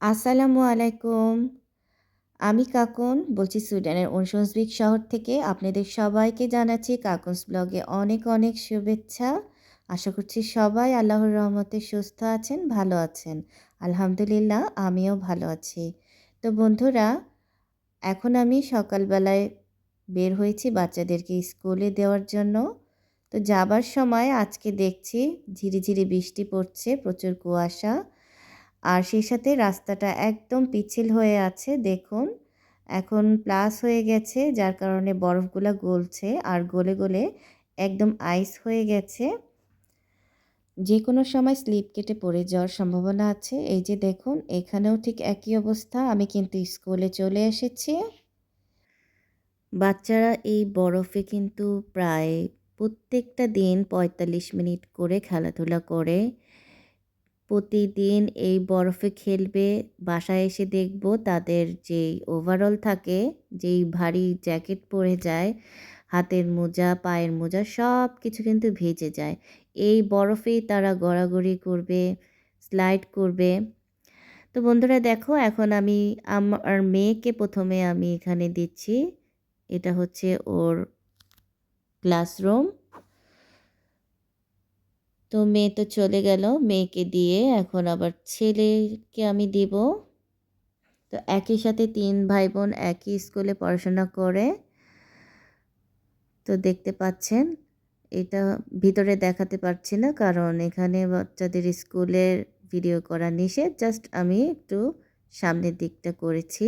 আসসালামু আলাইকুম। আমি কাকুন বলছি সুইডেনের ঔরসুন্সভিক শহর থেকে আপনাদের সবাইকে জানাচ্ছি কাকুনস ব্লগে অনেক, অনেক শুভেচ্ছা। আশা করছি সবাই আল্লাহর রহমতে সুস্থ আছেন, ভালো আছেন। আলহামদুলিল্লাহ আমিও ভালো আছি। তো বন্ধুরা এখন আমি সকালবেলায় বের হয়েছি বাচ্চাদেরকে স্কুলে দেওয়ার জন্য। তো যাবার সময় আজকে দেখছি ঝিরিঝিরি বৃষ্টি পড়ছে, প্রচুর কুয়াশা। আর সেই সাথে রাস্তাটা একদম পিচ্ছিল হয়ে আছে, দেখুন। এখন প্লাস হয়ে গেছে, যার কারণে বরফগুলো গলছে আর গলে গলে একদম আইস হয়ে গেছে। যে কোনো সময় স্লিপ কেটে পড়ে যাওয়ার সম্ভাবনা আছে। এই যে দেখুন, এখানেও ঠিক একই অবস্থা, আমি কিন্তু স্কুলে চলে এসেছি। বাচ্চারা এই বরফে কিন্তু প্রায় প্রত্যেকটা দিন পঁয়তাল্লিশ মিনিট করে খেলাধুলা করে। প্রতিদিন এই বরফে খেলবে, বাসায় এসে দেখব তাদের যেই ওভারঅল থাকে, যেই ভারী জ্যাকেট পরে যায়, হাতের মোজা, পায়ের মোজা সব কিছু কিন্তু ভেজে যায়। এই বরফেই তারা গড়াগড়ি করবে স্লাইড করবে। তো বন্ধুরা দেখো, এখন আমি আমার মেয়েকে প্রথমে আমি এখানে দিচ্ছি। এটা হচ্ছে ওর ক্লাসরুম তো মেয়ে তো চলে গেল। মেয়েকে দিয়ে এখন আবার ছেলেকে আমি দিব। তো একই সাথে তিন ভাই বোন একই স্কুলে পড়াশোনা করে। তো দেখতে পাচ্ছেন, এটা ভিতরে দেখাতে পারছি না কারণ এখানে বাচ্চাদের স্কুলের ভিডিও করা নিষেধ। জাস্ট আমি একটু সামনের দিকটা করেছি।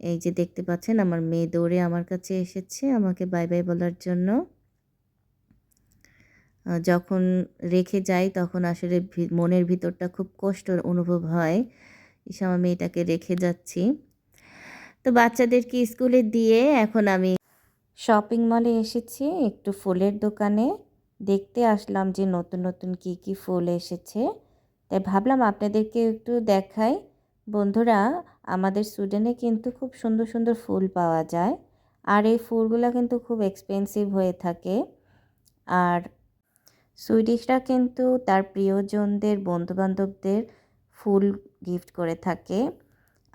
এই যে দেখতে পাচ্ছেন, আমার মেয়ে দৌড়ে আমার কাছে এসেছে আমাকে বাই বাই বলার জন্য। যখন রেখে যাই তখন আসলে মনের ভিতরটা খুব কষ্ট অনুভব হয়। ইস আমি এটাকে রেখে যাচ্ছি। তো বাচ্চাদেরকে স্কুলে দিয়ে এখন আমি শপিং মলে এসেছি একটু ফুলের দোকানে। দেখতে আসলাম যে নতুন নতুন কি কি ফুল এসেছে। তাই ভাবলাম আপনাদেরকে একটু দেখাই। বন্ধুরা, আমাদের সুইডেনে কিন্তু খুব সুন্দর সুন্দর ফুল পাওয়া যায়। আর এই ফুলগুলো কিন্তু খুব এক্সপেন্সিভ হয়ে থাকে। আর সুইডিশরা কিন্তু তার প্রিয়জনদের, বন্ধুবান্ধবদের ফুল গিফট করে থাকে।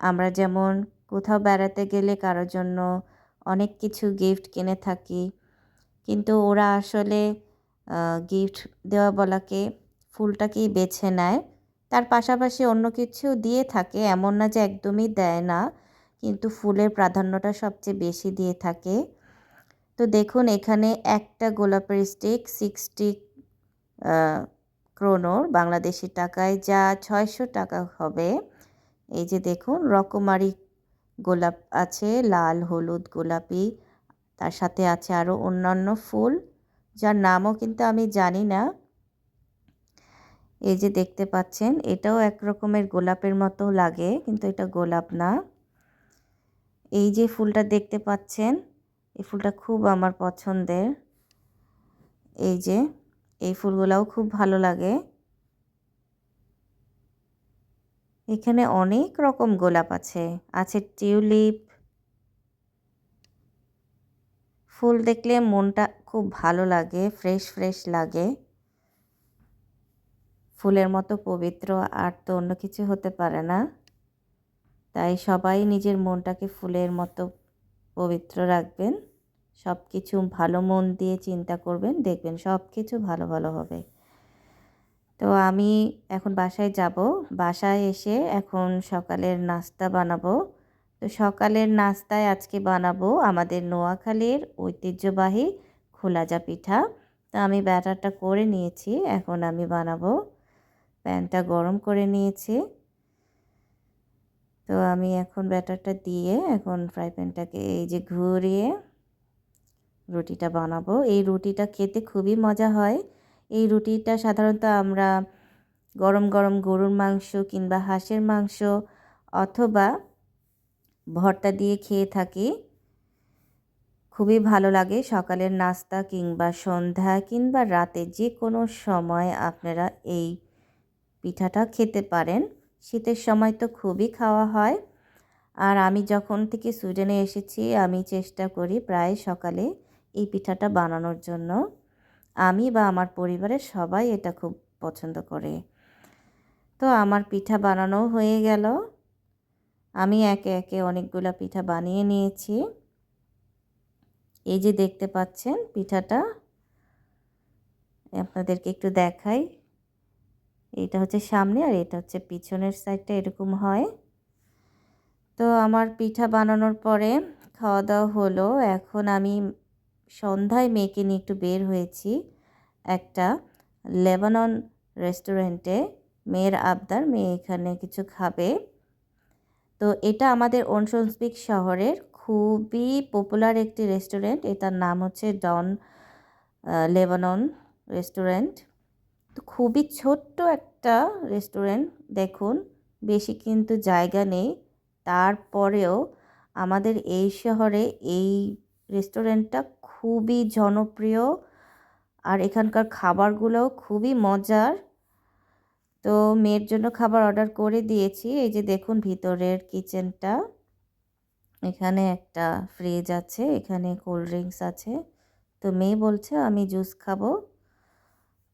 আমরা যেমন কোথাও বেড়াতে গেলে কারোর জন্য অনেক কিছু গিফট কিনে থাকি, কিন্তু ওরা আসলে গিফট দেওয়া বলাকে ফুলটাকেই বেছে নেয়। তার পাশাপাশি অন্য কিছু দিয়ে থাকে, এমন না যে একদমই দেয় না, কিন্তু ফুলের প্রাধান্যটা সবচেয়ে বেশি দিয়ে থাকে। তো দেখুন, এখানে একটা গোলাপের স্টিক সিক্সটি ক্রোনোর বাংলাদেশি টাকায় যা ছয়শো টাকা হবে। এই যে দেখুন, রকমারি গোলাপ আছে, লাল, হলুদ, গোলাপি, তার সাথে আছে আরও অন্যান্য ফুল, যার নামও কিন্তু আমি জানি না। এই যে দেখতে পাচ্ছেন, এটাও এক রকমের গোলাপের মতো লাগে, কিন্তু এটা গোলাপ না। এই যে ফুলটা দেখতে পাচ্ছেন, এই ফুলটা খুব আমার পছন্দের। এই যে এই ফুলগুলাও খুব ভালো লাগে। এখানে অনেক রকম গোলাপ আছে আছে টিউলিপ। ফুল দেখলে মনটা খুব ভালো লাগে, ফ্রেশ ফ্রেশ লাগে। ফুলের মতো পবিত্র আর তো অন্য কিছু হতে পারে না। তাই সবাই নিজের মনটাকে ফুলের মতো পবিত্র রাখবেন। সব কিছু ভালো মন দিয়ে চিন্তা করবেন, দেখবেন সব কিছু ভালো ভালো হবে। তো আমি এখন বাসায় যাব। বাসায় এসে এখন সকালের নাস্তা বানাবো। তো সকালের নাস্তায় আজকে বানাবো আমাদের নোয়াখালীর ঐতিহ্যবাহী খোলাজা পিঠা। তো আমি ব্যাটারটা করে নিয়েছি, এখন আমি বানাবো। প্যানটা গরম করে নিয়েছি। তো আমি এখন ব্যাটারটা দিয়ে এখন ফ্রাই প্যানটাকে এই যে ঘুরিয়ে রুটিটা বানাবো। এই রুটিটা খেতে খুবই মজা হয়। এই রুটিটা সাধারণত আমরা গরম গরম গরুর মাংস কিংবা হাঁসের মাংস অথবা ভর্তা দিয়ে খেয়ে থাকি। খুবই ভালো লাগে। সকালের নাস্তা কিংবা সন্ধ্যা কিংবা রাতে যে কোনো সময় আপনারা এই পিঠাটা খেতে পারেন। শীতের সময় তো খুবই খাওয়া হয়। আর আমি যখন থেকে সুইডেনে এসেছি, আমি চেষ্টা করি প্রায় সকালে এই পিঠাটা বানানোর জন্য। আমি বা আমার পরিবারের সবাই এটা খুব পছন্দ করে। তো আমার পিঠা বানানো হয়ে গেল। আমি একে একে অনেকগুলো পিঠা বানিয়ে নিয়েছি। এই যে দেখতে পাচ্ছেন পিঠাটা। আপনাদেরকে একটু দেখাই। এটা হচ্ছে সামনে আর এটা হচ্ছে পিছনের সাইডটা এরকম হয়। তো আমার পিঠা বানানোর পরে খাওয়া দাওয়া হলো। এখন আমি সন্ধ্যায় মেয়েকে নিয়ে একটু বের হয়েছি একটা লেবানন রেস্টুরেন্টে। মেয়ের আবদার, মেয়ে এখানে কিছু খাবে। তো এটা আমাদের অনসনস্পিক শহরের খুবই পপুলার একটি রেস্টুরেন্ট। এটার নাম হচ্ছে ডন লেবানন রেস্টুরেন্ট। তো খুবই ছোট্ট একটা রেস্টুরেন্ট, দেখুন, বেশি কিন্তু জায়গা নেই। তারপরেও আমাদের এই শহরে এই রেস্টুরেন্টটা খুবই জনপ্রিয় আর এখানকার খাবারগুলোও খুবই মজার। তো মেয়ের জন্য খাবার অর্ডার করে দিয়েছি। এই যে দেখুন ভিতরের কিচেনটা। এখানে একটা ফ্রিজ আছে, এখানে কোল্ড ড্রিঙ্কস আছে। তো মেয়ে বলছে, আমি জুস খাব।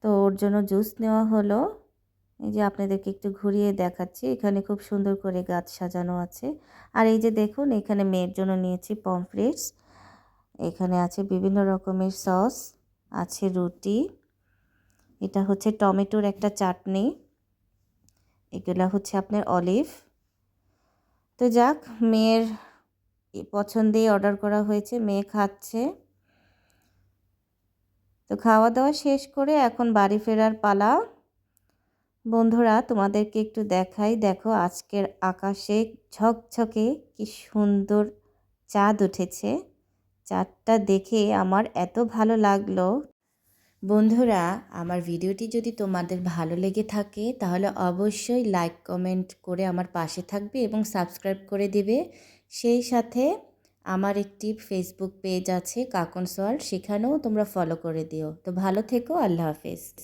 তো ওর জন্য জুস নেওয়া হলো। এই যে আপনাদেরকে একটু ঘুরিয়ে দেখাচ্ছি। এখানে খুব সুন্দর করে গাছ সাজানো আছে। আর এই যে দেখুন, এখানে মেয়ের জন্য নিয়েছি পমফ্রেটস। এখানে আছে বিভিন্ন রকমের সস, আছে রুটি। এটা হচ্ছে টমেটোর একটা চাটনি। এগুলো হচ্ছে আপনার অলিভ। তো যাক, মেয়ের পছন্দেই অর্ডার করা হয়েছে, মেয়ে খাচ্ছে। তো খাওয়া দাওয়া শেষ করে এখন বাড়ি ফেরার পালা। বন্ধুরা, তোমাদেরকে একটু দেখাই, দেখো আজকের আকাশে ঝকঝকে কি সুন্দর চাঁদ উঠেছে। চাঁদটা দেখে আমার এত ভালো লাগল। বন্ধুরা, আমার ভিডিওটি যদি তোমাদের ভালো লেগে থাকে, তাহলে অবশ্যই লাইক কমেন্ট করে আমার পাশে থাকবে এবং সাবস্ক্রাইব করে দেবে। সেই সাথে আমার একটি ফেসবুক পেজ আছে কাকন সোয়াল সেখানেও তোমরা ফলো করে দিও। তো ভালো থেকো, আল্লাহ হাফেজ।